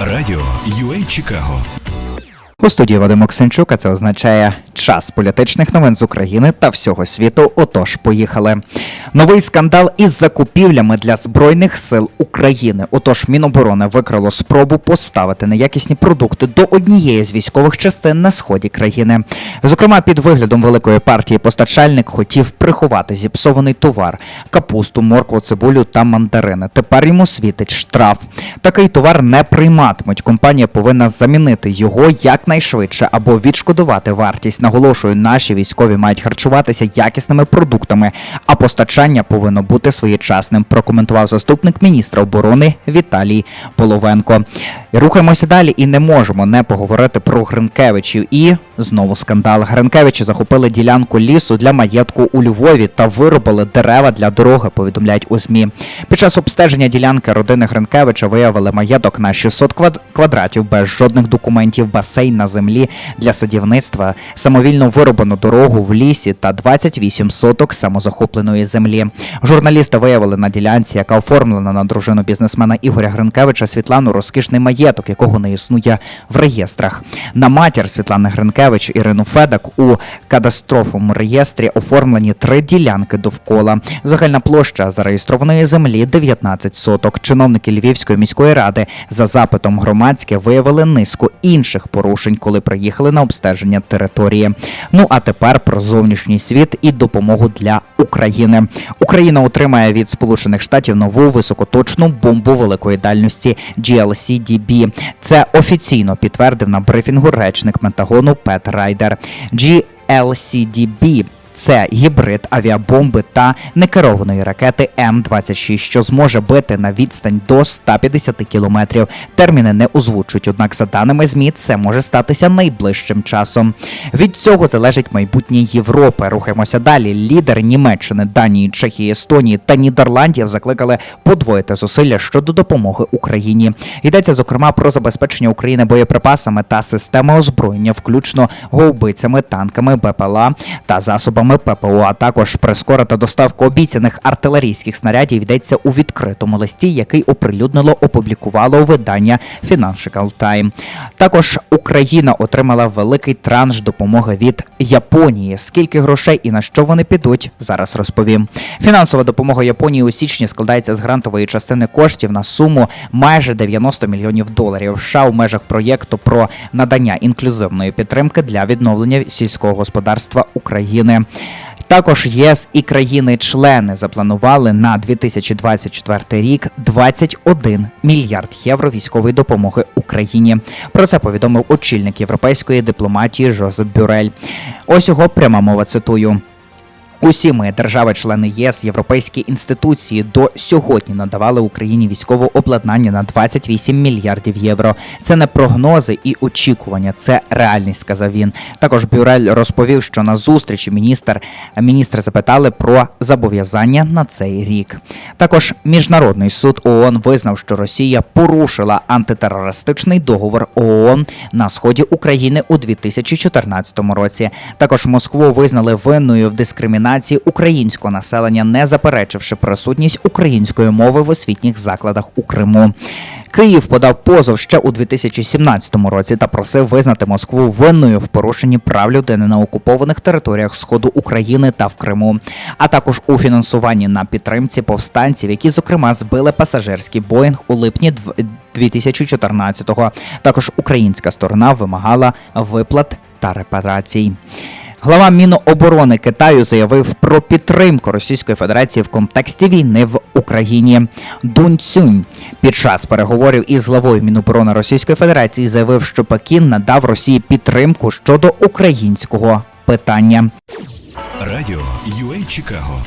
Радіо UA Чикаго У студії Вадим Оксенчук, а це означає час політичних новин з України та всього світу. Отож, поїхали. Новий скандал із закупівлями для збройних сил України. Отож, Міноборони викрило спробу поставити неякісні продукти до однієї з військових частин на сході країни. Зокрема, під виглядом великої партії постачальник хотів приховати зіпсований товар: капусту, моркву, цибулю та мандарини. Тепер йому світить штраф. Такий товар не прийматимуть. Компанія повинна замінити його якнайшвидше або відшкодувати вартість. Наголошую, наші військові мають харчуватися якісними продуктами, а постачання повинно бути своєчасним. Прокоментував заступник міністра оборони Віталій Половенко. Рухаємося далі і не можемо не поговорити про Гринкевичів. І знову скандал. Гринкевичі захопили ділянку лісу для маєтку у Львові та виробили дерева для дороги. Повідомляють у змі. Під час обстеження ділянки родини Гринкевича виявили маєток на 600 квад- квадратів без жодних документів, басейн на землі для садівництва, самовільно вироблену дорогу в лісі та 28 соток самозахопленої землі. Журналісти виявили на ділянці, яка оформлена на дружину бізнесмена Ігоря Гринкевича Світлану, розкішний маєток, якого не існує в реєстрах. На матір Світлани Гринкевич Ірину Федак у кадастрофовому реєстрі оформлені три ділянки довкола. Загальна площа зареєстрованої землі 19 соток. Чиновники Львівської міської ради за запитом громадське виявили низку інших порушень, коли приїхали на обстеження території. Ну а тепер про зовнішній світ і допомогу для України. Україна отримає від Сполучених Штатів нову високоточну бомбу великої дальності GLCDB. Це офіційно підтвердив на брифінгу речник Пентагону Пет Райдер. GLCDB це гібрид авіабомби та некерованої ракети М-26, що зможе бити на відстань до 150 кілометрів. Терміни не озвучують, однак, за даними ЗМІ, це може статися найближчим часом. Від цього залежить майбутнє Європи. Рухаємося далі. Лідери Німеччини, Данії, Чехії, Естонії та Нідерландів закликали подвоїти зусилля щодо допомоги Україні. Йдеться зокрема про забезпечення України боєприпасами та системи озброєння, включно гаубицями, танками, БПЛА та засобами ППО, а також прискорити доставку обіцяних артилерійських снарядів. Йдеться у відкритому листі, який оприлюднило опублікувало видання Financial Time. Також Україна отримала великий транш допомоги від Японії. Скільки грошей і на що вони підуть, зараз розповім. Фінансова допомога Японії у січні складається з грантової частини коштів на суму майже 90 мільйонів доларів. США у межах проєкту про надання інклюзивної підтримки для відновлення сільського господарства України. Також ЄС і країни-члени запланували на 2024 рік 21 мільярд євро військової допомоги Україні. Про це повідомив очільник європейської дипломатії Жозеп Бюрель. Ось його пряма мова цитую. Усі ми, держави-члени ЄС, європейські інституції до сьогодні надавали Україні військове обладнання на 28 мільярдів євро. Це не прогнози і очікування, це реальність, сказав він. Також Бюрель розповів, що на зустрічі міністр міністри запитали про зобов'язання на цей рік. Також міжнародний суд ООН визнав, що Росія порушила антитерористичний договор ООН на сході України у 2014 році. Також Москву визнали винною в дискримінації українського населення, не заперечивши присутність української мови в освітніх закладах у Криму. Київ подав позов ще у 2017 році та просив визнати Москву винною в порушенні прав людини на окупованих територіях Сходу України та в Криму, а також у фінансуванні на підтримці повстанців, які зокрема збили пасажирський Боїнг у липні дв- 2014-го. Також українська сторона вимагала виплат та репарацій. Глава Міноборони Китаю заявив про підтримку Російської Федерації в контексті війни в Україні. Дун Цюнь під час переговорів із главою Міноборони Російської Федерації заявив, що Пекін надав Росії підтримку щодо українського питання. Радіо UA Чикаго